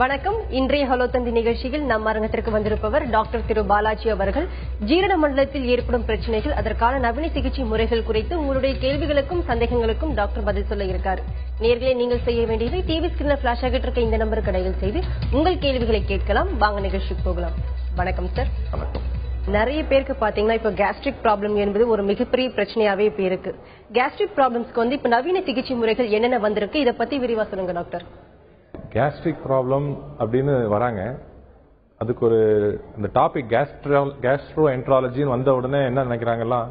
வணக்கம். இன்றைய ஹலோ தந்தி நிகழ்ச்சியில் நம் அரங்கத்திற்கு வந்திருப்பவர் டாக்டர் திரு பாலாஜி அவர்கள். ஜீரண மண்டலத்தில் ஏற்படும் பிரச்சனைகள் அதற்கான நவீன சிகிச்சை முறைகள் குறித்து உங்களுடைய கேள்விகளுக்கும் சந்தேகங்களுக்கும் டாக்டர் பதில் சொல்ல இருக்கார். நேர்களே நீங்கள் செய்ய வேண்டியது டிவி ஸ்கிரீன்ல பிளாஷ் ஆகிட்டு இருக்க இந்த நம்பருக்கு டயல் செய்து உங்கள் கேள்விகளை கேட்கலாம். வாங்க நிகழ்ச்சிக்கு போகலாம். வணக்கம் சார் வணக்கம். நிறைய பேருக்கு பாத்தீங்கன்னா இப்ப கேஸ்ட்ரிக் ப்ராப்ளம் என்பது ஒரு மிகப்பெரிய பிரச்சனையாவே இப்ப இருக்கு. கேஸ்ட்ரிக் ப்ராப்ளம்ஸ்க்கு வந்து இப்ப நவீன சிகிச்சை முறைகள் என்னென்ன வந்திருக்கு? இதை பத்தி விரிவா சொல்லுங்க டாக்டர். கேஸ்ட்ரிக் ப்ராப்ளம் அப்படின்னு வராங்க. அதுக்கு ஒரு இந்த டாபிக் கேஸ்ட்ரோ கேஸ்ட்ரோ என்ட்ராலஜின்னு வந்த உடனே என்ன நினைக்கிறாங்கலாம்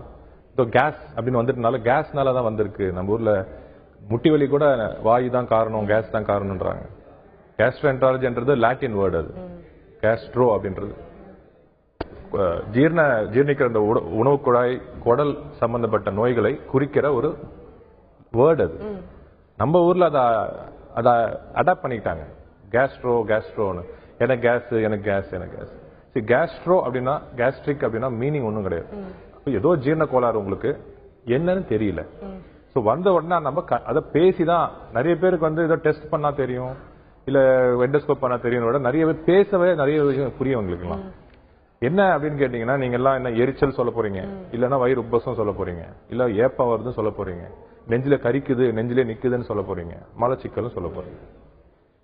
இதோ கேஸ் அப்படின்னு வந்துட்டனால கேஸ்னால தான் வந்திருக்கு. நம்ம ஊர்ல முட்டி வலி கூட வாயு தான் காரணம் கேஸ் தான் காரணம்ன்றாங்க. கேஸ்ட்ரோ என்ட்ராலஜின்றது லாட்டின் வேர்டு அது கேஸ்ட்ரோ அப்படின்றது. ஜீரண ஜீரணிக்கிற அந்த உண- உணவு குழாய் குடல் சம்பந்தப்பட்ட நோய்களை குறிக்கிற ஒரு வேர்டு அது. நம்ம ஊர்ல அத அத அடாப்ட் பண்ணிக்கிட்டாங்க. கேஸ்ட்ரோ கேஸ்ட்ரோன்னு எனக்கு கேஸ் எனக்கு கேஸ் எனக்கு கேஸ் சரி கேஸ்ட்ரோ அப்படின்னா கேஸ்ட்ரிக் அப்படின்னா மீனிங் ஒன்றும் கிடையாது. ஏதோ ஜீரண கோளாறு உங்களுக்கு என்னன்னு தெரியல. ஸோ வந்த உடனே நம்ம அதை பேசி தான் நிறைய பேருக்கு வந்து ஏதோ டெஸ்ட் பண்ணா தெரியும். இல்ல எண்டோஸ்கோப் பண்ணா தெரியும் விட நிறைய பேர் பேசவே நிறைய விஷயம் புரியும் உங்களுக்குலாம் என்ன அப்படின்னு கேட்டீங்கன்னா நீங்க எல்லாம் என்ன எரிச்சல் சொல்ல போறீங்க? இல்லன்னா வயிறு உப்பசம் சொல்ல போறீங்க? இல்ல ஏப்பம் வருதுன்னு சொல்ல போறீங்க? நெஞ்சில கரிக்குது நெஞ்சிலே நிக்குதுன்னு சொல்ல போறீங்க. மலச்சிக்கல்னு சொல்ல போறீங்க.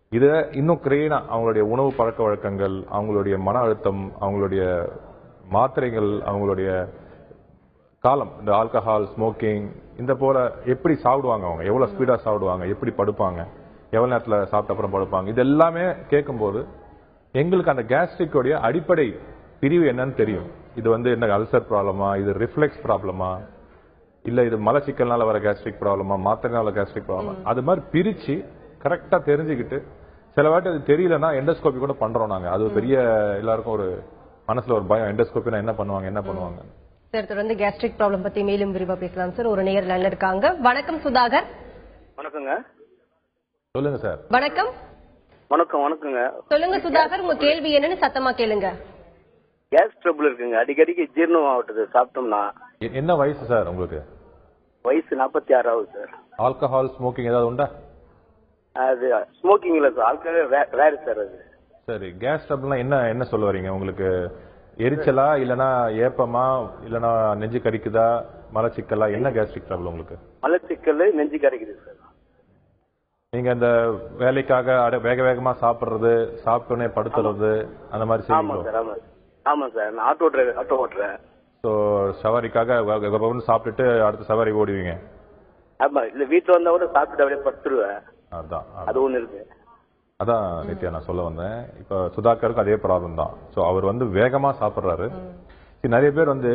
இத இன்னும் கிரேனா அவங்களுடைய உணவு பழக்க வழக்கங்கள் அவங்களுடைய மன அழுத்தம் அவங்களுடைய மாத்திரைகள் அவங்களுடைய காலம் இந்த ஆல்கஹால் ஸ்மோக்கிங் இந்த போல எப்படி சாப்பிடுவாங்க அவங்க? எவ்வளவு ஸ்பீடா சாப்பிடுவாங்க? எப்படி படுப்பாங்க? எவ்வளவு நேரத்துல சாப்பிட்ட அப்புறம் படுப்பாங்க? இது எல்லாமே கேட்கும்போது எங்களுக்கு அந்த கேஸ்ட்ரிக்கோடைய அடிப்படை பிரிவு என்னன்னு தெரியும். இது வந்து என்ன அல்சர் ப்ராப்ளமா இது ரிஃப்ளெக்ஸ் ப்ராப்ளமா இல்ல இது மலச்சிக்கல்னால வர கேஸ்ட்ரிக் ப்ராப்ளமா மாத்திரைனால கேஸ்ட்ரிக் ப்ராப்ளம் அது மாதிரி பிரிச்சு கரெக்டா தெரிஞ்சுக்கிட்டு சில வாட்டி அது தெரியலன்னா எண்டோஸ்கோபி கூட பண்றோம் நாங்க. அது பெரிய எல்லாருக்கும் ஒரு மனசுல ஒரு பயம். எண்டோஸ்கோபினா என்ன பண்ணுவாங்க என்ன பண்ணுவாங்க? சார் தொடர்ந்து கேஸ்ட்ரிக் ப்ராப்ளம் பத்தி மேலும் விரிவா பேசலாம் சார். ஒரு நேயர் லைன்ல இருக்காங்க. வணக்கம் சுதாகர். வணக்கங்க. சொல்லுங்க சார். வணக்கம். வணக்கம் வணக்கங்க. சொல்லுங்க சுதாகர் உங்க கேள்வி என்னன்னு சத்தமா கேளுங்க. கேஸ் ட்ரபிள் இருக்குங்க. அடிக்கடிக்கு ஜீரணம் ஆகட்டுது சாப்பிட்டோம்னா. என்ன வயசு சார் உங்களுக்கு? வயசு நாற்பத்தி ஆறாவது சார். ஆல்கஹால் ஸ்மோக்கிங் ஏதாவது உண்டா? அது ஸ்மோக்கிங் இல்ல சார். ஆல்கவே ரேரு சார் அது. சரி கேஸ் ட்ரபிள்னா என்ன என்ன சொல்ல வரீங்க? உங்களுக்கு எரிச்சலா இல்லனா ஏப்பமா இல்லனா நெஞ்சு கரிக்குதா மலச்சிக்கலா? என்ன கேஸ்ட்ரிக் ட்ரபிள் உங்களுக்கு? மலச்சிக்கல் நெஞ்சு கரைக்குது சார். நீங்க இந்த வேலைக்காக வேக வேகமா சாப்பிடுறது சாப்பிட்டோன்னே படுத்துறது அந்த மாதிரி ஆமா செய்வீங்களோ சார் ஆமா ஆமா சார் நான் ஆட்டோ டிரைவர் ஆட்டோ ஓட்டுறேன். ஸோ சவாரிக்காக வ- சாப்பிட்டுட்டு அடுத்த சவாரி ஓடுவீங்க ஆமா இல்ல வீட்டுல வந்தா கூட சாப்பிட்டு அப்படியே படுத்துருவேன். அதான். அது ஒண்ணு இருக்கு. அதான் நித்யா நான் சொல்ல வந்தேன். இப்ப சுதாகருக்கு அதே ப்ராப்ளம் தான். சோ அவர் வந்து வேகமா சாப்பிடுறாரு. நிறைய பேர் வந்து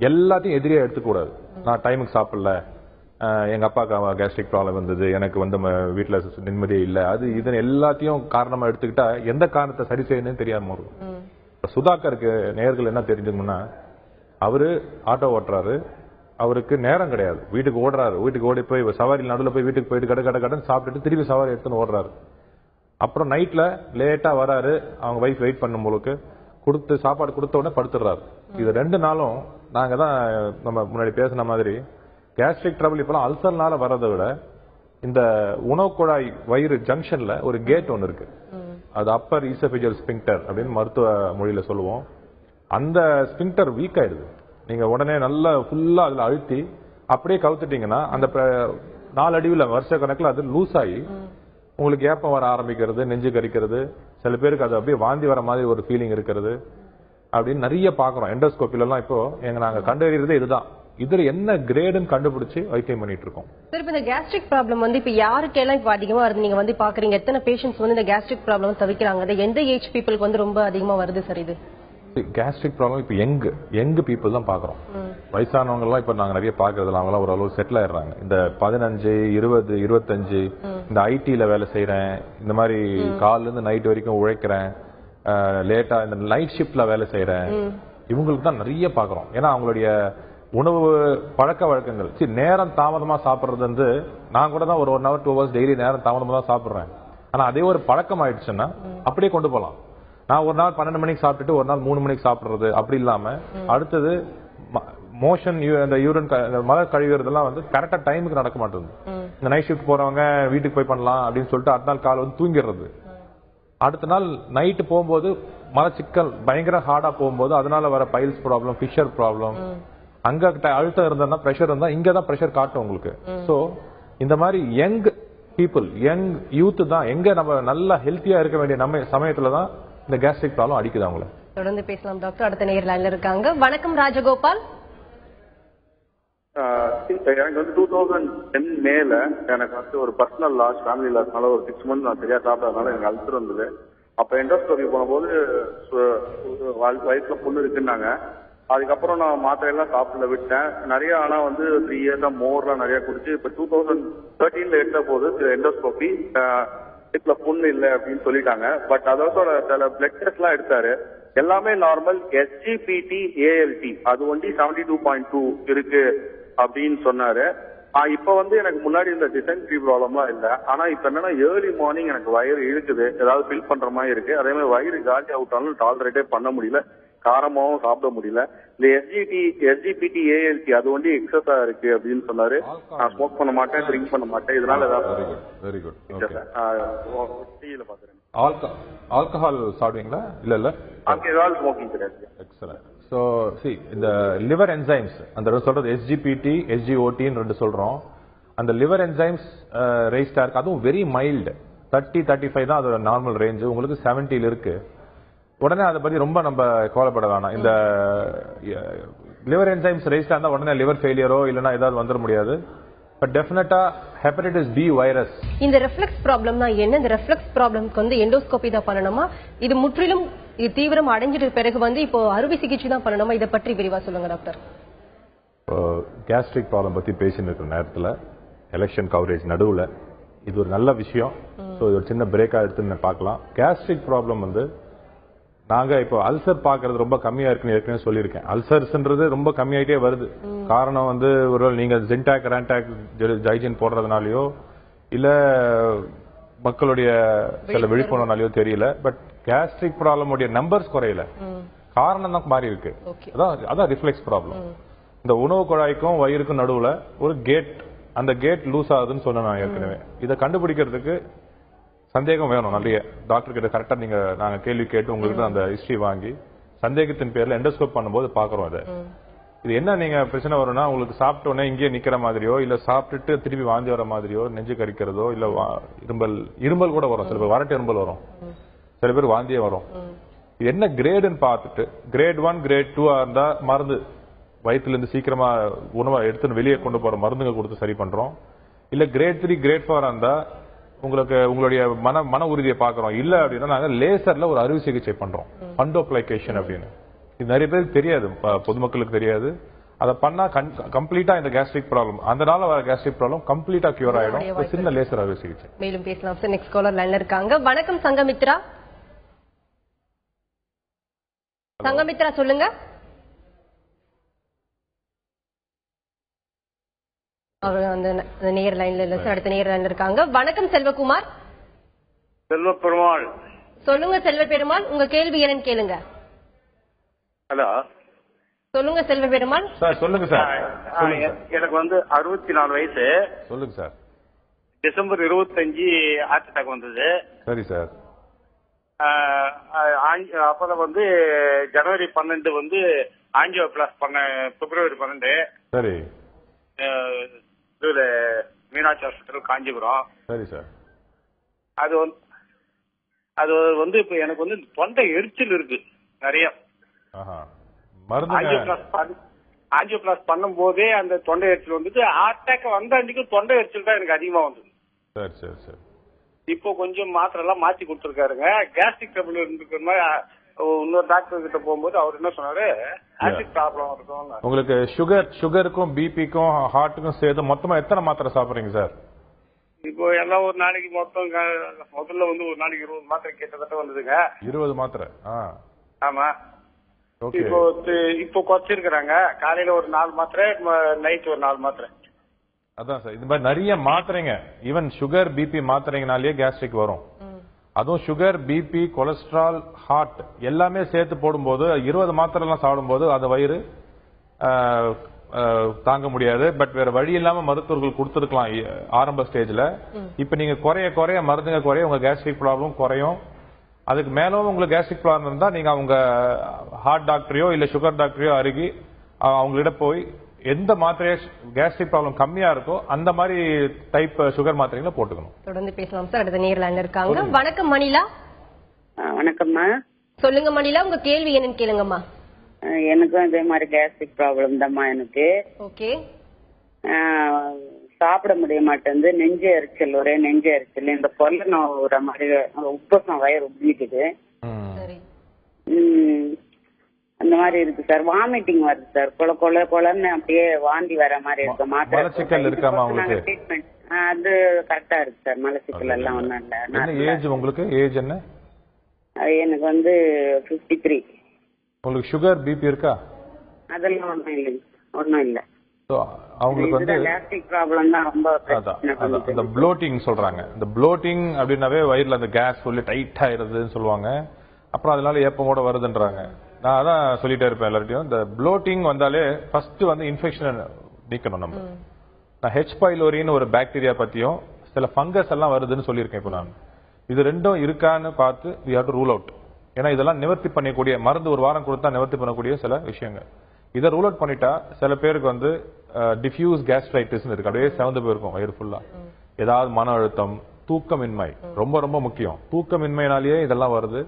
எல்லாத்தையும் எதிரியா எடுத்துக்க கூடாது நான் டைமுக்கு சாப்பிடல. அஹ், எங்க அப்பாவுக்கு கேஸ்ட்ரிக் ப்ராப்ளம் வந்தது. எனக்கு வந்து வீட்டுல நிம்மதியே இல்ல. அது இது எல்லாத்தையும் காரணமா எடுத்துக்கிட்டா எந்த காரணத்தை சரி செய்யணும்னு தெரியாம இருக்கும் சுதாகருக்கு நேர்கள் என்ன தெரிஞ்சுக்கணும்னா அவரு ஆட்டோ ஓட்டுறாரு அவருக்கு நேரம் கிடையாது. வீட்டுக்கு ஓடுறாரு. வீட்டுக்கு ஓடி போய் சவாரி நடுவில் போய் வீட்டுக்கு போயிட்டு கடை கட கடன் சாப்பிட்டுட்டு திருப்பி சவாரி எடுத்துன்னு ஓடுறாரு. அப்புறம் நைட்ல லேட்டா வராரு. அவங்க வைஃப் வெயிட் பண்ணும் போலுக்கு கொடுத்து சாப்பாடு கொடுத்த உடனே படுத்துடுறாரு. இது ரெண்டு நாளும் நாங்க தான் நம்ம முன்னாடி பேசின மாதிரி கேஸ்ட்ரிக் ட்ரபிள் இப்பெல்லாம் அல்சர்னால வர்றதை விட இந்த உணவு குழாய் வயிறு ஜங்ஷன்ல ஒரு கேட் ஒன்று இருக்கு. அது அப்பர் ஈசபிஜல் ஸ்பிங்டர் அப்படின்னு மருத்துவ மொழியில சொல்லுவோம். அந்த ஸ்பிங்டர் வீக் ஆயிடுது. நீங்க உடனே நல்லா ஃபுல்லா அதில் அழுத்தி அப்படியே கவுத்துட்டீங்கன்னா அந்த ப- நாலு அடிவில் வருஷ கணக்கில் அது லூஸ் ஆகி உங்களுக்கு ஏப்பம் வர ஆரம்பிக்கிறது நெஞ்சு கறிக்கிறது சில பேருக்கு அது அப்படியே வாந்தி வர மாதிரி ஒரு ஃபீலிங் இருக்கிறது அப்படின்னு நிறைய பார்க்குறோம். எண்டோஸ்கோப்பிலலாம் இப்போ எங்க நாங்கள் கண்டறியறதே இதுதான். இதுல என்ன கிரேடுன்னு கண்டுபிடிச்சு வைத்தியம் பண்ணிட்டு இருக்கோம் சார் இப்ப இந்த கேஸ்ட்ரிக் ப்ராப்ளம் வந்து இப்ப யாருக்கெல்லாம் இப்ப அதிகமா வருது? நீங்க வந்து பாக்குறீங்க எத்தனை பேஷண்ட்ஸ் வந்து இந்த கேஸ்ட்ரிக் ப்ராப்ளம் தவிக்கிறாங்க? அது எந்த ஏஜ் பீப்புளுக்கு வந்து ரொம்ப அதிகமா வருது சார் இது? கேஸ்ட்ரிக் ப்ராப்ளம் இப்போ யங் யங் பீப்புள் தான் பாக்குறோம். வயசானவங்க எல்லாம் இப்ப நாங்க நிறைய பாக்குறதுல அவங்க எல்லாம் ஓரளவு செட்டில் ஆயிடுறாங்க. இந்த பதினஞ்சு இருபது இருபத்தஞ்சு இந்த ஐடில வேலை செய்யறேன் இந்த மாதிரி காலைல இருந்து நைட் வரைக்கும் உழைக்கிறேன். லேட்டா இந்த நைட் ஷிஃப்ட்ல வேலை செய்யறேன் இவங்களுக்கு தான் நிறைய பாக்குறோம். ஏன்னா அவங்களுடைய உணவு பழக்க வழக்கங்கள். சரி நேரம் தாமதமா சாப்பிடுறது வந்து நான் கூட தான் ஒரு one hour two hours daily நேரம் தாமதமா தான் சாப்பிடுறேன். ஆனா அதே ஒரு பழக்கம் ஆயிடுச்சுன்னா அப்படியே கொண்டு போலாம். நான் ஒரு நாள் பன்னெண்டு மணிக்கு சாப்பிட்டுட்டு ஒரு நாள் மூணு மணிக்கு சாப்பிடுறது அப்படி இல்லாம அடுத்தது மோஷன் அந்த யூரின் மலை கழிவுறதெல்லாம் வந்து கரெக்டா டைமுக்கு நடக்க மாட்டேங்குது. இந்த நைட் ஷிஃப்ட் போறவங்க வீட்டுக்கு போய் பண்ணலாம் அப்படின்னு சொல்லிட்டு அடுத்த நாள் காலை வந்து தூங்கிடுறது. அடுத்த நாள் நைட்டு போகும்போது மலச்சிக்கல் பயங்கர ஹார்டா போகும்போது அதனால வர பைல்ஸ் ப்ராப்ளம் ஃபிஷர் ப்ராப்ளம் அங்க அழுத்தம் இருந்தா பிரஷர் இருந்தா இங்க தான் பிரஷர் காட்டும் உங்களுக்கு. சோ இந்த மாதிரி யங் பீப்புள் யங் யூத் தான் எங்க நம்ம நல்லா ஹெல்த்தியா இருக்க வேண்டிய நம்ம சமயத்துல தான் இந்த கேஸ்ட்ரிக் ப்ராப்ளம் அடிக்குது அவங்கள. தொடர்ந்து பேசலாம் டாக்டர் அடுத்த நேர் லைன்ல இருக்காங்க. வணக்கம் ராஜகோபால். எனக்கு வந்து டூ தௌசண்ட் டென் மேல எனக்கு வந்து ஒரு பர்சனல் லாஸ் ஃபேமிலி லாஸ்னால ஒரு சிக்ஸ் மந்த் நான் சரியா சாப்பிடாதனால எனக்கு அல்சர் வந்தது. அப்ப எண்டோஸ்கோபி போனபோது வயசுல புண்ணு இருக்குன்னாங்க. அதுக்கப்புறம் நான் மாத்திரையெல்லாம் சாப்பிடல விட்டேன். நிறைய ஆனா வந்து த்ரீ இயர்ஸா மோர்லாம் நிறைய குடிச்சு இப்ப டூ தௌசண்ட் தேர்ட்டீன்ல எடுத்த போது எண்டோஸ்கோபி இதுல புண்ணு இல்லை அப்படின்னு சொல்லிட்டாங்க. பட் அதோட சில பிளட் டெஸ்ட் எல்லாம் எடுத்தாரு. எல்லாமே நார்மல் எஸ்ஜிபிடி ஏஎல்டி அது ஒண்டி செவன்டி டூ பாயிண்ட் டூ இருக்கு அப்படின்னு சொன்னாரு. இப்ப வந்து எனக்கு முன்னாடி இந்த டிசென்ட்ரி ப்ராப்ளம்லாம் இல்ல. ஆனா இப்ப என்னன்னா ஏர்லி மார்னிங் எனக்கு வயிறு இழுக்குது. ஏதாவது ஃபில் பண்ற மாதிரி இருக்கு. அதே மாதிரி வயிறு காலி அவுட்டாலும் டாலரேட்டே பண்ண முடியல. காரமாவும் சாப்பிட முடியல. இந்த எஸ்ஜிடி எஸ்ஜிபிடி ஏஎல்டி அது ஒண்டி எக்ஸஸா இருக்கு அப்படின்னு சொன்னாரு. நான் ஸ்மோக் பண்ண மாட்டேன் ட்ரிங்க் பண்ண மாட்டேன். இதனால ஏதாவது வெரி குட் ஓகே டிவியில பாக்குறேன். ஆல்கஹால் சாப்பிடுவீங்களா? இல்ல இல்ல? ஏதாவது ஸ்மோக்கிங் கிடையாது எக்ஸலன்ட் ஸோ சி இந்த லிவர் என்சைம்ஸ் அந்த சொல்றது எஸ்ஜிபிடி எஸ்ஜிஓடின்னு ரெண்டு சொல்றோம். அந்த லிவர் என்சைம்ஸ் ரேஸ்டா இருக்கு. அதுவும் very mild thirty thirty five தான் அதோட நார்மல் ரேஞ்ச் உங்களுக்கு செவன்ட்டில இருக்கு. உடனே அதை பத்தி ரொம்ப நம்ம கவலைப்பட வேணாம். இந்த லிவர் என்சைம்ஸ் ரேஸ்டா இருந்தா உடனே லிவர் ஃபெயிலியரோ இல்லைன்னா ஏதாவது வந்துட முடியாது. பட் டெஃபினட்டா ஹெப்படைட்டிஸ் பி வைரஸ் இந்த ரெஃப்ளெக்ஸ் ப்ராப்ளம்னா என்ன? இந்த ரெஃப்ளெக்ஸ் ப்ராப்ளம்க்கு வந்து எண்டோஸ்கோபி தான் பண்ணணுமா? இது முற்றிலும் இது தீவிரம் அடைஞ்சிட்ட பிறகு வந்து இப்போ அறுவை சிகிச்சை தான் பண்ணணுமா? இதை பற்றி விரிவா சொல்லுங்க டாக்டர். கேஸ்ட்ரிக் ப்ராப்ளம் பத்தி பேசிட்டு இருக்கிற நேரத்துல எலெக்ஷன் கவரேஜ் நடுவுல இது ஒரு நல்ல விஷயம். ஸோ இது ஒரு சின்ன பிரேக்கா எடுத்து பார்க்கலாம். கேஸ்ட்ரிக் ப்ராப்ளம் வந்து நாங்க இப்போ அல்சர் பாக்குறது ரொம்ப கம்மியா இருக்குன்னு ஏற்கனவே சொல்லியிருக்கேன். அல்சர்ஸ்ன்றது ரொம்ப கம்மியாயிட்டே வருது. காரணம் வந்து ஒருவேளை நீங்க ஜென்டாக் ரேண்டாக் ஜைஜின் போடுறதுனாலயோ இல்ல மக்களுடைய சில விழிப்புணர்வுனாலயோ தெரியல பட் கேஸ்ட்ரிக் ப்ராப்ளம் உடைய நம்பர்ஸ் குறையல. காரணம் தான் மாறி இருக்கு. அதான் அதான் ரிஃப்ளெக்ஸ் ப்ராப்ளம் இந்த உணவு குழாய்க்கும் வயிறுக்கும் நடுவுல ஒரு கேட் அந்த கேட் லூஸ் ஆகுதுன்னு சொன்னேன் நான் ஏற்கனவே. இதை கண்டுபிடிக்கிறதுக்கு சந்தேகம் வேணும் நிறைய டாக்டர் கிட்ட கரெக்டா நீங்க நாங்க கேள்வி கேட்டு உங்களுக்கு அந்த ஹிஸ்டரி வாங்கி சந்தேகத்தின் பேர்ல எண்டோஸ்கோப் பண்ணும்போது பாக்குறோம் அதை. இது என்ன நீங்க பிரச்சனை வரும்னா உங்களுக்கு சாப்பிட்ட உடனே இங்கேயே நிக்கிற மாதிரியோ இல்ல சாப்பிட்டுட்டு திருப்பி வாந்தி வர மாதிரியோ நெஞ்சு கரிக்கிறதோ இல்ல இரும்பல் இரும்பல் கூட வரும். சில பேர் வறட்டு இரும்பல் வரும். சில பேர் வாந்தியே வரும். இது என்ன கிரேடுன்னு பார்த்துட்டு கிரேட் ஒன் கிரேட் டூ இருந்தா மருந்து வயிற்றுல இருந்து சீக்கிரமா உணவை எடுத்து வெளியே கொண்டு போற மருந்துங்க கொடுத்து சரி பண்றோம். இல்ல கிரேட் த்ரீ கிரேட் ஃபோர் இருந்தா உங்களுக்கு உங்களுடைய மன மன உறுதியை பார்க்கறோம். இல்ல அப்படின்னா நாங்க லேசர்ல ஒரு அறுவை சிகிச்சை பண்றோம். பண்டோப்ளைகேஷன் அப்படின்னு. இது நிறைய பேருக்கு தெரியாது. பொதுமக்களுக்கு தெரியாது. அதை பண்ணா கம்ப்ளீட்டா இந்த கேஸ்ட்ரிக் ப்ராப்ளம் அந்த நாள் வர கேஸ்ட்ரிக் ப்ராப்ளம் கம்ப்ளீட்டா கியூர் ஆயிடும். சின்ன லேசர் அறுவை சிகிச்சை. மேலும் பேசலாம். சார் நெக்ஸ்ட் காலர் லைன்ல இருக்காங்க. வணக்கம் சங்கமித்ரா. சங்கமித்ரா சொல்லுங்க அவர் அந்த அந்த நேர் லைன்ல இல்ல சார் அடுத்த நேர் லைன்ல இருக்காங்க. வணக்கம் செல்வகுமார். செல்வ பெருமாள் சொல்லுங்க செல்வ பெருமாள் உங்க கேள்வி என்னன்னு கேளுங்க. ஹலோ. சொல்லுங்க செல்வ பெருமாள் சார். சொல்லுங்க சார். எனக்கு வந்து அறுபத்தி நாலு வயசு. சொல்லுங்க சார். டிசம்பர் இருபத்தஞ்சு ஹார்ட் அட்டாக் வந்தது. சரி சார். அப்பதான் வந்து ஜனவரி பன்னெண்டு வந்து ஆஞ்சியோ பிளாஸ் பண்ண பிப்ரவரி பன்னெண்டு. சரி. இதுல மீனாட்சி ஹாஸ்பிட்டல் காஞ்சிபுரம். சரி சார். அது வந்து அது வந்து இப்ப எனக்கு வந்து தொண்டை எரிச்சல் இருக்கு நிறைய. பண்ண ஆஞ்சியோபிளாஸ் பண்ணும் போதே அந்த தொண்டை எரிச்சல் வந்துட்டு அட்டாக் வந்த அன்னைக்கு தொண்டை எரிச்சல் தான் எனக்கு அதிகமா வந்தது. சரி சரி சரி. இப்போ கொஞ்சம் மாத்திரை எல்லாம் மாத்தி கொடுத்துருக்காருங்க. கேஸ்ட்ரிக் ட்ரபிள் இருந்துக்கிற மாதிரி இன்னொரு டாக்டர் கிட்ட போகும்போது அவர் என்ன சொன்னாரு? ஆசிட் ப்ராப்ளம் இருக்கும் உங்களுக்கு சுகர் சுகருக்கும் பிபிக்கும் ஹார்ட்டுக்கும் சேர்த்து மொத்தமா எத்தனை மாத்திரை சாப்பிடுறீங்க சார்? இப்போ எல்லாம் ஒரு நாளைக்கு மொத்தம் முதல்ல வந்து ஒரு நாளைக்கு இருபது மாத்திரை கிட்டத்தட்ட வந்ததுங்க. இருபது மாத்திரை ஆ. ஆமா. இப்போ இப்போ குறைச்சிருக்கிறாங்க. காலையில ஒரு நாலு மாத்திரை நைட் ஒரு நாலு மாத்திரை. அதான் சார் இந்த மாதிரி நிறைய மாத்திரைங்க. ஈவன் சுகர் பிபி மாத்திரைங்கனாலேயே கேஸ்ட்ரிக் வரும். அதுவும் சுகர் பிபி கொலஸ்ட்ரால் ஹார்ட் எல்லாமே சேர்த்து போடும்போது இருபது மாத்திரை எல்லாம் சாப்பிடும்போது அந்த வயிறு தாங்க முடியாது. பட் வேற வழி இல்லாம மருத்துவர்கள் கொடுத்துருக்கலாம் ஆரம்ப ஸ்டேஜ்ல இப்ப நீங்க குறைய குறைய மருந்துங்க குறைய உங்க கேஸ்ட்ரிக் ப்ராப்ளம் குறையும். அதுக்கு மேலும் உங்களுக்கு கேஸ்ட்ரிக் ப்ராப்ளம் இருந்தா நீங்க அவங்க ஹார்ட் டாக்டரையோ இல்ல சுகர் டாக்டரையோ அருகி அஹ், அவங்கள்ட்ட போய் எந்த மாத்திரைய கேஸ்ட்ரிக் ப்ராப்ளம் கம்மியா இருக்கோ அந்த மாதிரி டைப் சுகர் மாத்திரைகளை போட்டுக்கணும். தொடர்ந்து பேசலாம் சார். அடுத்த நேர்ல இருக்காங்க. வணக்கம் மணிலா. ஆ, வணக்கம்மா. சொல்லுங்க மணிலா உங்க கேள்வி என்னன்னு கேளுங்கம்மா. எனக்கும் இதே மாதிரி கேஸ்ட்ரிக் ப்ராப்ளம் தான்மா எனக்கு. ஓகே. சாப்பிட முடிய மாட்டேங்குது. நெஞ்சு எரிச்சல் ஒரே நெஞ்சு எரிச்சல். இந்த பொருள் நோவுற மாதிரி உப்பசம் வயிறு உப்பிக்குது அந்த மாதிரி இருக்கு சார். வாமிட்டிங் வருது சார். கொல கொல கொலன்னு அப்படியே வாந்தி வர மாதிரி இருக்கு. மாத்திரை? ட்ரீட்மெண்ட் அது கரெக்டா இருக்கு சார். மலச்சிக்கல் எல்லாம் ஒண்ணும் இல்ல. ஏஜ் உங்களுக்கு? ஏஜ் என்ன? எனக்கு வந்து பிப்டி த்ரீ உங்களுக்கு சுகர் பிபி இருக்கா? அதெல்லாம் ஒண்ணும் இல்லைங்க ஒண்ணும் இல்ல. அவங்களுக்கு வந்து கேஸ்ட்ரிக் ப்ராப்ளம் தான் ரொம்ப ப்ளோட்டிங் சொல்றாங்க. இந்த ப்ளோட்டிங் அப்படின்னாவே வயிறுல அந்த கேஸ் சொல்லி டைட் ஆயிருதுன்னு சொல்லுவாங்க. அப்புறம் அதனால ஏப்பம் கூட வருதுன்றாங்க. நான் அதான் சொல்லிட்டே இருப்பேன் எல்லார்ட்டையும் இந்த ப்ளோட்டிங் வந்தாலே ஃபர்ஸ்ட் வந்து இன்ஃபெக்ஷன் நீக்கணும் நம்ம. நான் ஹெச் பைலோரின்னு ஒரு பாக்டீரியா பத்தியும் சில ஃபங்கஸ் எல்லாம் வருதுன்னு சொல்லியிருக்கேன் இப்போ நான். இது ரெண்டும் இருக்கான்னு பார்த்து we have to rule out ஏன்னா இதெல்லாம் நிவர்த்தி பண்ணக்கூடிய மருந்து ஒரு வாரம் கொடுத்தா நிவர்த்தி பண்ணக்கூடிய சில விஷயங்கள். இதை ரூல் அவுட் பண்ணிட்டா சில பேருக்கு வந்து டிஃப்யூஸ் கேஸ்ட்ரைட்டிஸ் இருக்கு. அப்படியே செவந்து போயிருக்கும் வயிறு ஃபுல்லா ஏதாவது மன அழுத்தம் தூக்கமின்மை. ரொம்ப ரொம்ப முக்கியம். தூக்கமின்மைனாலேயே இதெல்லாம் வருது.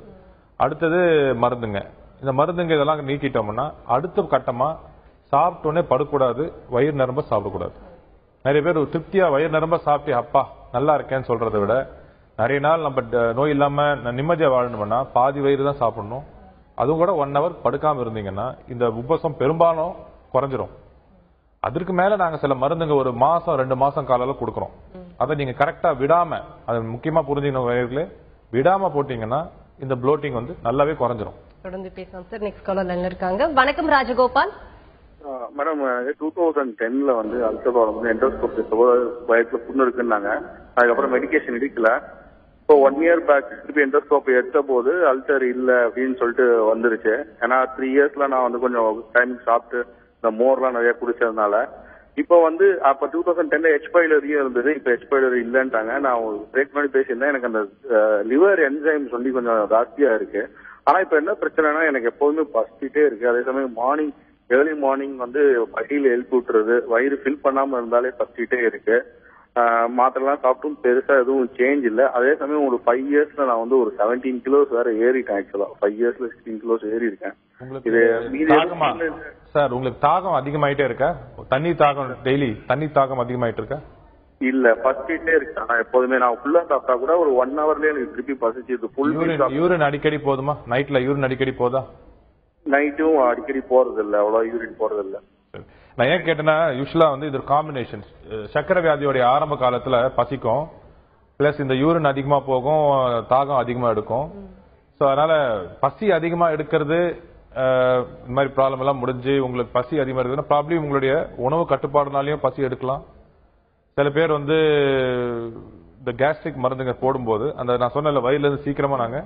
அடுத்தது மருந்துங்க. இந்த மருந்துங்க இதெல்லாம் நீக்கிட்டோம்னா அடுத்த கட்டமா சாப்பிட்டோன்னே படக்கூடாது வயிறு நிரம்ப சாப்பிடக்கூடாது. நிறைய பேர் திருப்தியா வயிறு நிரம்ப சாப்பிட்டே அப்பா நல்லா இருக்கேன்னு சொல்றதை விட நிறைய நாள் நம்ம ட- நோய் இல்லாம நிம்மதியா வாழணும்னா பாதி வயிறு தான் சாப்பிடணும். அதுவும் கூட ஒன் ஹவர் படுக்காம இருந்தீங்கன்னா இந்த உபசம் பெரும்பாலும் குறைஞ்சிரும். அதற்கு மேல நாங்க சில மருந்துங்க ஒரு மாசம் ரெண்டு மாசம் காலையில கொடுக்குறோம். அதை நீங்க கரெக்டா விடாம அது முக்கியமா புரிஞ்சுக்கணும் வயிறுல விடாம போட்டீங்கன்னா இந்த ப்ளோட்டிங் வந்து நல்லாவே குறைஞ்சிரும். தொடர்ந்து பேசலாம் சார். நெக்ஸ்ட் காலர் லைன்ல இருக்காங்க. வணக்கம் ராஜகோபால். மேடம் டூ தௌசண்ட் டென்ல வந்து அல்சர் வந்து எண்டோஸ்கோப் வயசுல புண்ணு இருக்குன்னாங்க. அதுக்கப்புறம் மெடிகேஷன் எடுக்கல. இப்போ ஒன் இயர் பேக் திருப்பி எண்டோஸ்கோப் எடுத்த போது அல்சர் இல்ல அப்படின்னு சொல்லிட்டு வந்துருச்சு. ஏன்னா த்ரீ இயர்ஸ்ல நான் வந்து கொஞ்சம் டைம் சாப்பிட்டு இந்த மோர்லாம் நிறைய குடிச்சதுனால. இப்போ வந்து அப்ப டூ தௌசண்ட் டென்ல ஹெச் பைலரியும் இருந்தது. இப்போ ஹெச் பைலரி இல்லைன்ட்டாங்க. நான் பிரேக் பண்ணி பேசியிருந்தேன். எனக்கு அந்த லிவர் என்சைம் சொல்லி கொஞ்சம் ஜாஸ்தியா இருக்கு. ஆனா இப்ப என்ன பிரச்சனைனா எனக்கு எப்போதுமே பசிட்டே இருக்கு. அதே சமயம் மார்னிங் ஏர்லி மார்னிங் வந்து பட்டியல எழுப்பி விட்டுறது வயிறு ஃபில் பண்ணாம இருந்தாலே பசிட்டே இருக்கு. மாத்திரைலாம் சாப்பிட்டும் பெருசா எதுவும் சேஞ்ச் இல்ல. அதே சமயம் ஒரு ஃபைவ் இயர்ஸ்ல நான் வந்து ஒரு செவன்டீன் கிலோஸ் வேற ஏறிட்டேன் ஆக்சுவலா ஃபைவ் இயர்ஸ்ல சிக்ஸ்டீன் கிலோஸ் ஏறி இருக்கேன் இது சார் உங்களுக்கு தாகம் அதிகமாயிட்டே இருக்கா? தண்ணி தாகம் டெய்லி தண்ணி தாகம் அதிகமாயிட்டு இருக்கா? இல்ல பசிட்டே இருக்கு. ஆனா எப்போதுமே நான் ஃபுல்லா சாப்பிட்டா கூட ஒரு ஒன் ஹவர்லயே எனக்கு திருப்பி பசிச்சிருது. ஃபுல் யூரின் அடிக்கடி போதுமா? நைட்ல யூரின் அடிக்கடி போதா? நைட்டும் அடிக்கடி போறது இல்ல அவ்வளவு யூரின் போறது இல்ல. நான் ஏன் கேட்டேன்னா யூஸ்வலா வந்து இது காம்பினேஷன் சக்கரை வியாதியோடைய ஆரம்ப காலத்துல பசிக்கும். பிளஸ் இந்த யூரின் அதிகமா போகும் தாகம் அதிகமா எடுக்கும். சோ அதனால பசி அதிகமா எடுக்கிறது இந்த மாதிரி ப்ராப்ளம் எல்லாம் முடிஞ்சு உங்களுக்கு பசி அதிகமா இருக்குதுன்னா ப்ராப்ளி உங்களுடைய உணவு கட்டுப்பாடுனாலையும் பசி எடுக்கலாம். சில பேர் வந்து இந்த கேஸ்ட்ரிக் மருந்துங்க போடும்போது அந்த நான் சொன்னல வயிறுல இருந்து சீக்கிரமா நாங்க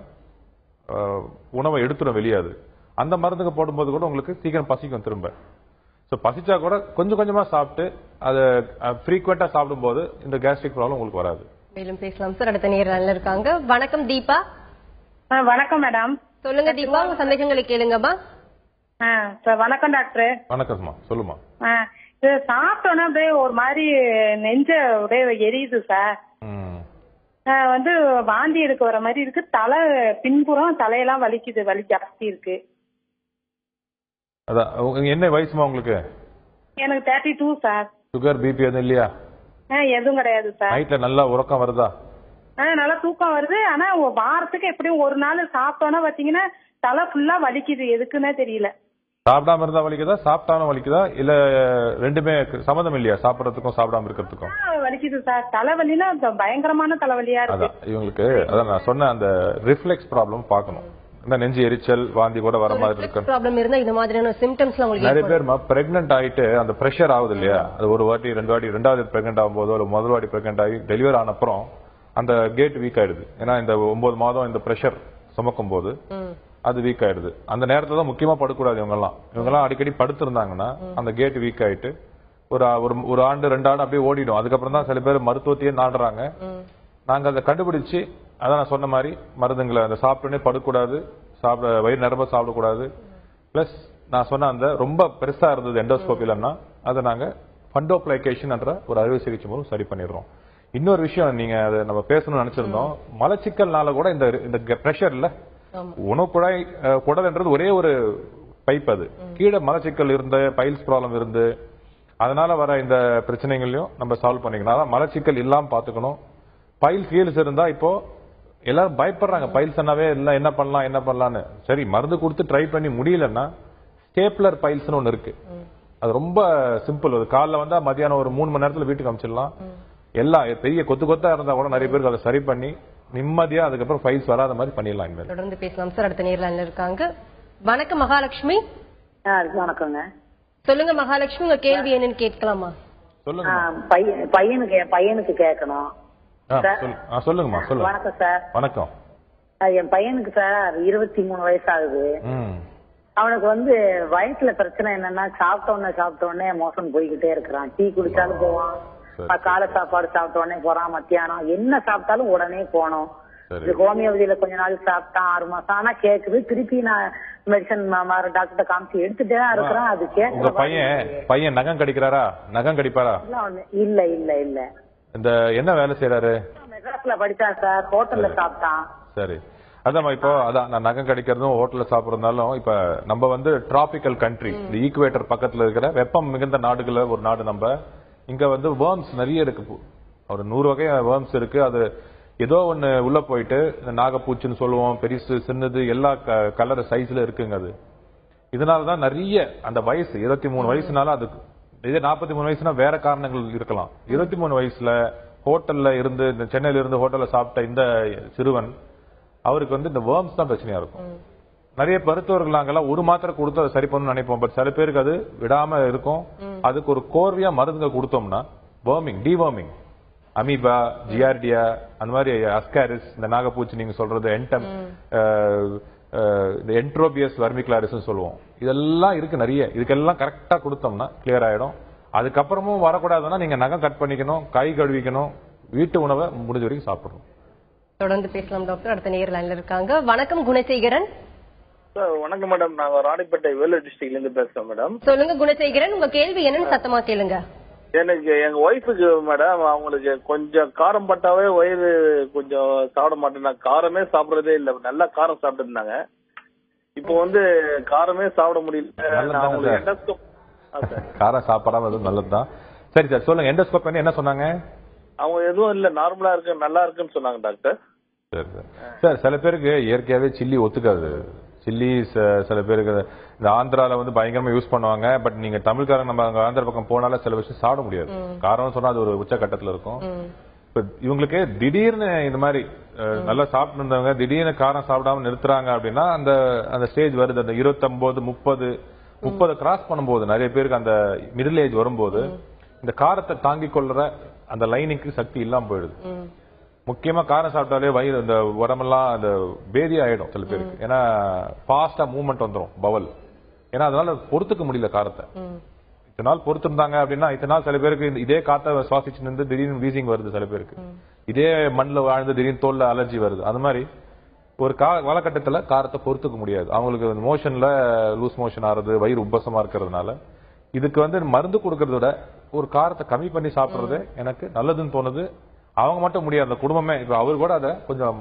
அஹ், உணவை எடுத்துடும் வெளியாது அந்த மருந்துங்க போடும்போது கூட உங்களுக்கு சீக்கிரம் பசிக்கும் திரும்ப. ஸோ பசிச்சா கூட கொஞ்சம் கொஞ்சமா சாப்பிட்டு அதை ஃப்ரீக்வெண்டா சாப்பிடும்போது இந்த கேஸ்ட்ரிக் ப்ராப்ளம் உங்களுக்கு வராது. மேலும் பேசலாம். சார் அடுத்த நேர்ல இருக்காங்க. வணக்கம் தீபா. வணக்கம் மேடம். சொல்லுங்க தீபா. உங்க சந்தேகங்களை கேளுங்கம்மா. வணக்கம் டாக்டர். வணக்கம்மா. சொல்லுமா இது சாப்பிட்டோன்னே அப்படியே ஒரு மாதிரி நெஞ்ச அப்படியே எரியுது சார். வந்து வாந்தி எடுக்க வர மாதிரி இருக்கு. தலை பின்புறம் தலையெல்லாம் வலிக்குது வலி ஜாஸ்தி இருக்கு. அதான் என்ன வயசுமா உங்களுக்கு? எனக்கு thirty two sir sugar BP எதுவும் இல்லையா? எதுவும் கிடையாது சார். நைட்ல நல்லா உறக்கம் வருதா? நல்லா தூக்கம் வருது. ஆனா வாரத்துக்கு எப்படியும் ஒரு நாள் சாப்பிட்டோன்னா பாத்தீங்கன்னா தலை ஃபுல்லா வலிக்குது. எதுக்குன்னே தெரியல. சாப்பிடாம இருந்தா வலிக்குதா? சாப்பிட்டாலும் வலிக்குதா? இல்ல ரெண்டுமே சம்மந்தம் இல்லையா? சாப்பிடறதுக்கும் சாப்பிடாம இருக்கிறதுக்கும்? வலிக்குது சார். தலைவலினா பயங்கரமான தலைவலியா இருக்கு. இவங்களுக்கு அதான் நான் சொன்ன அந்த ரிஃப்ளெக்ஸ் ப்ராப்ளம் பார்க்கணும். இந்த நெஞ்சு எரிச்சல் வாந்தி கூட வர மாதிரி இருக்கு. ப்ராப்ளம் இருந்தா இந்த மாதிரியான சிம்டம்ஸ்லாம் உங்களுக்கு நிறைய. பேர் பிரெக்னென்ட் ஆயிட்டு அந்த பிரஷர் ஆகுது இல்லையா? அது ஒரு வாட்டி ரெண்டு வாட்டி ரெண்டாவது பிரெக்னென்ட் ஆகும்போதோ இல்ல முதல் வாட்டி பிரெக்னென்ட் ஆகி டெலிவரி ஆன அப்புறம் அந்த கேட் வீக் ஆயிடுது. ஏன்னா இந்த ஒன்பது மாதம் இந்த பிரஷர் சுமக்கும் போது. அது வீக் ஆயிடுது. அந்த நேரத்துல தான் முக்கியமா படுக்கூடாது இவங்க எல்லாம் இவங்க எல்லாம் அடிக்கடி படுத்திருந்தாங்கன்னா அந்த கேட் வீக் ஆயிட்டு ஒரு ஒரு ஆண்டு ரெண்டு ஆண்டு அப்படியே ஓடிடும். அதுக்கப்புறம் தான் சில பேர் மருத்துவத்தையே நாடுறாங்க. நாங்க அதை கண்டுபிடிச்சு அதான் நான் சொன்ன மாதிரி மருந்துங்களை அந்த சாப்பிட்டோன்னே படுக்கூடாது சாப்பிட வயிறு நிரம்ப சாப்பிடக்கூடாது. பிளஸ் நான் சொன்ன அந்த ரொம்ப பெருசா இருந்தது எண்டோஸ்கோப்பிலன்னா அதை நாங்க ஃபண்டோப்ளைகேஷன் என்ற ஒரு அறுவை சிகிச்சை மூலம் சரி பண்ணிடுறோம். இன்னொரு விஷயம் நீங்க அதை நம்ம பேசணும்னு நினைச்சிருந்தோம். மலச்சிக்கல்னால கூட இந்த இந்த பிரஷர் இல்ல. உணவு குழாய் குடல்ன்றது ஒரே ஒரு பைப் அது. கீழே மலச்சிக்கல் இருந்து பைல்ஸ் ப்ராப்ளம் இருந்து அதனால வர இந்த பிரச்சனைகளையும் நம்ம சால்வ் பண்ணிக்கணும். அதான் மலச்சிக்கல் இல்லாம பாத்துக்கணும் பைல்ஸ் ஹீல்ஸ் இருந்தா இப்போ எல்லாரும் பயப்படுறாங்க. பைல்ஸ் என்னாவே இல்ல என்ன பண்ணலாம் என்ன பண்ணலாம்னு. சரி மருந்து கொடுத்து ட்ரை பண்ணி முடியலன்னா ஸ்டேப்லர் பைல்ஸ்னு ஒன்னு இருக்கு. அது ரொம்ப சிம்பிள் அது காலைல வந்தா மதியானம் ஒரு மூணு மணி நேரத்துல வீட்டுக்கு அமிச்சிடலாம். எல்லாம் பெரிய கொத்து கொத்தா இருந்தா கூட நிறைய பேருக்கு அதை சரி பண்ணி நிம்மதியா அதுக்கப்புறம் ஃபைல்ஸ் வராத மாதிரி பண்ணிடலாம் இனிமேல். தொடர்ந்து பேசலாம் சார் அடுத்த நேர்ல இருக்காங்க. வணக்கம் மகாலட்சுமி. வணக்கங்க சொல்லுங்க மகாலட்சுமி உங்க கேள்வி என்னன்னு கேட்கலாமா? சொல்லுங்க பையனுக்கு பையனுக்கு கேட்கணும். சொல்லுங்கம்மா சொல்லுங்க. வணக்கம் சார். வணக்கம். என் பையனுக்கு சார் இருபத்தி மூணு வயசு ஆகுது ம். அவனுக்கு வந்து வயசுல பிரச்சனை என்னன்னா சாப்பிட்ட உடனே சாப்பிட்ட உடனே மோசம் போய்கிட்டே இருக்கிறான். டீ குடிச்சாலும் போவான். காலை சாப்பாடு சாப்பிட்ட உடனே போறான் மத்தியானம். என்ன சாப்பிட்டாலும் உடனே. இது ஹோமியோபதியில கொஞ்ச நாள் சாப்பிட்டான் ஆறு மாசம். ஆனா கேக்குது. திருப்பி நான் மெடிசன் டாக்டர் காமிச்சு எடுத்துட்டே தான் இருக்கிறான். அது உங்க கேட்கற பையன் பையன் நகம் கடிக்கிறாரா? நகம் கடிப்பாரா? இல்ல இல்ல இல்ல இந்த என்ன வேலை செய்யறாரு மெட்ராஸ்ல படிச்சான் சார். ஹோட்டல்ல சாப்பிட்டான். சரி. அதாம்மா இப்போ அதான் நான் நகம் கடிக்கிறதும் ஹோட்டல்ல சாப்பிடுறதுனாலும் இப்ப நம்ம வந்து டிராபிக்கல் கண்ட்ரி இந்த ஈக்குவேட்டர் பக்கத்துல இருக்கிற வெப்பம் மிகுந்த நாடுகள ஒரு நாடு நம்ம இங்க வந்து வேர்ம்ஸ் நிறைய இருக்கு. ஒரு நூறு வகை வேர்ம்ஸ் இருக்கு. அது ஏதோ ஒன்று உள்ள போயிட்டு இந்த நாகப்பூச்சின்னு சொல்லுவோம் பெருசு சின்னது எல்லா கலர் சைஸ்ல இருக்குங்க அது. இதனால தான் நிறைய அந்த வயசு இருபத்தி மூணு வயசுனால அது இதே நாற்பத்தி மூணு வயசுனா வேற காரணங்கள் இருக்கலாம். இருபத்தி மூணு வயசுல ஹோட்டல்ல இருந்து இந்த சென்னையில இருந்து ஹோட்டல்ல சாப்பிட்ட இந்த சிறுவன் அவருக்கு வந்து இந்த வேர்ம்ஸ் தான் பிரச்சனையா இருக்கும். நிறைய மருத்துவர்கள் நாங்கெல்லாம் ஒரு மாத்திரை கொடுத்து அதை சரி பண்ணணும்னு நினைப்போம். பட் சில பேருக்கு அது விடாம இருக்கும். அதுக்கு ஒரு கோர்வையா மருந்துகள் கொடுத்தோம்னா வேர்மிங் டிவர்மிங் அமீபா ஜியார்டியா அந்த மாதிரி அஸ்காரிஸ் இந்த நாகப்பூச்சி நீங்க சொல்றது என்டம் என்ட்ரோபியஸ் வர்மிக்லாரிஸ் சொல்லுவோம். இதெல்லாம் இருக்கு நிறைய. இதுக்கெல்லாம் கரெக்டா கொடுத்தோம்னா கிளியர் ஆயிடும். அதுக்கப்புறமும் வரக்கூடாதுன்னா நீங்க நகம் கட் பண்ணிக்கணும் கை கழுவிக்கணும் வீட்டு உணவை முடிஞ்ச வரைக்கும் சாப்பிடணும். தொடர்ந்து பேசலாம் டாக்டர். அடுத்த நேர்ல இருக்காங்க. வணக்கம் குணசேகரன். சார் வணக்கம் மேடம் நாங்க ராணிப்பேட்டை வேலூர் டிஸ்ட்ரிக்ட்ல இருந்து பேசுறோம் மேடம் சொல்லுங்க குணசேகரன் உங்க கேள்வி என்னன்னு சத்தமா கேளுங்க. எனக்கு எங்க ஒய்ஃபுக்கு மேடம் அவங்களுக்கு கொஞ்சம் காரம் பட்டாவே வயிறு கொஞ்சம் சாப்பிட மாட்டேன் காரமே சாப்பிடுறதே இல்ல. நல்லா காரம் சாப்பிட்டு இருந்தாங்க இப்போ வந்து காரமே சாப்பிட முடியல. அவங்களுக்கு சார். காரம் சாப்பிடாம அது நல்லதுதான். சரி சார் சொல்லுங்க. எண்டோஸ்கோப் என்ன சொன்னாங்க? அவங்க எதுவும் இல்ல. நார்மலா இருக்கு நல்லா இருக்குன்னு சொன்னாங்க டாக்டர் சரி சார். சார் சில பேருக்கு இயற்கையாவே சில்லி ஒத்துக்காது. சில்லி சில பேருக்கு இந்த ஆந்திரால வந்து பயங்கரமா யூஸ் பண்ணுவாங்க. பட் நீங்க தமிழ்காரங்க நம்ம அங்க ஆந்திரா பக்கம் போனால சில விஷயம் சாப்பிட முடியாது. காரணம் சொன்னா அது ஒரு உச்சக்கட்டத்துல இருக்கும். இவங்களுக்கு திடீர்னு இந்த மாதிரி நல்லா சாப்பிட்டு இருந்தவங்க திடீர்னு காரம் சாப்பிடாம நிறுத்துறாங்க அப்படின்னா அந்த அந்த ஸ்டேஜ் வருது. அந்த இருபத்தொன்பது முப்பது முப்பது கிராஸ் பண்ணும்போது நிறைய பேருக்கு அந்த மிடில் ஏஜ் வரும்போது இந்த காரத்தை தாங்கிக் கொள்ற அந்த லைனிங்க்கு சக்தி இல்லாம போயிடுது. முக்கியமா காரம் சாப்பிட்டாலே வயிறு இந்த உடம்பெல்லாம் அந்த பேதி ஆயிடும் சில பேருக்கு. ஏன்னா ஃபாஸ்டா மூவ்மெண்ட் வந்துரும் பவல் ஏன்னா அதனால பொறுத்துக்க முடியல காரத்தை. இத்தனை நாள் பொறுத்திருந்தாங்க அப்படின்னா இத்தனை நாள் சில பேருக்கு இதே காத்த சுவாசிச்சு நின்று திடீர்னு வீசிங் வருது சில பேருக்கு. இதே மண்ணுல வாழ்ந்து திடீர்னு தோல்ல அலர்ஜி வருது. அது மாதிரி ஒரு கா காலகட்டத்துல காரத்தை பொறுத்துக்க முடியாது. அவங்களுக்கு மோஷன்ல லூஸ் மோஷன் ஆறது வயிறு உப்பசமா இருக்கிறதுனால. இதுக்கு வந்து மருந்து கொடுக்கறத விட ஒரு காரத்தை கம்மி பண்ணி சாப்பிடுறது எனக்கு நல்லதுன்னு தோணுது. அவங்க மட்டும் முடியாது அந்த குடும்பமே. இப்ப அவர் கூட அதை கொஞ்சம்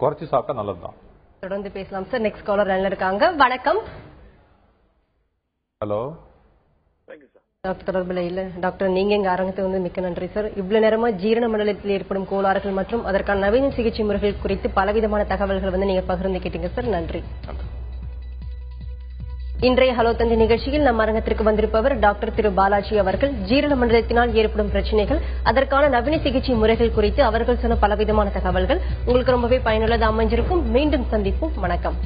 குறைச்சு சாப்பிட்டா நல்லதுதான். தொடர்ந்து பேசலாம் சார் நெக்ஸ்ட் காலர் லைன்ல இருக்காங்க. வணக்கம். ஹலோ டாக்டர் தொடர்புல இல்ல டாக்டர் நீங்க எங்க அரங்கத்துக்கு வந்து மிக்க நன்றி சார் இவ்வளவு நேரமா ஜீரண மண்டலத்தில் ஏற்படும் கோளாறுகள் மற்றும் அதற்கான நவீன சிகிச்சை முறைகள் குறித்து பலவிதமான தகவல்கள் வந்து நீங்க பகிர்ந்துக்கிட்டீங்க சார் நன்றி. இன்றைய ஹலோ தந்தி நிகழ்ச்சியில் நம் அரங்கத்திற்கு வந்திருப்பவர் டாக்டர் திரு பாலாஜி அவர்கள். ஜீரண மண்டலத்தினால் ஏற்படும் பிரச்சனைகள் அதற்கான நவீன சிகிச்சை முறைகள் குறித்து அவர்கள் சொன்ன பலவிதமான தகவல்கள். உங்களுக்கு ரொம்பவே பயனுள்ளது அமைஞ்சிருக்கும் மீண்டும் சந்திப்போம். வணக்கம்.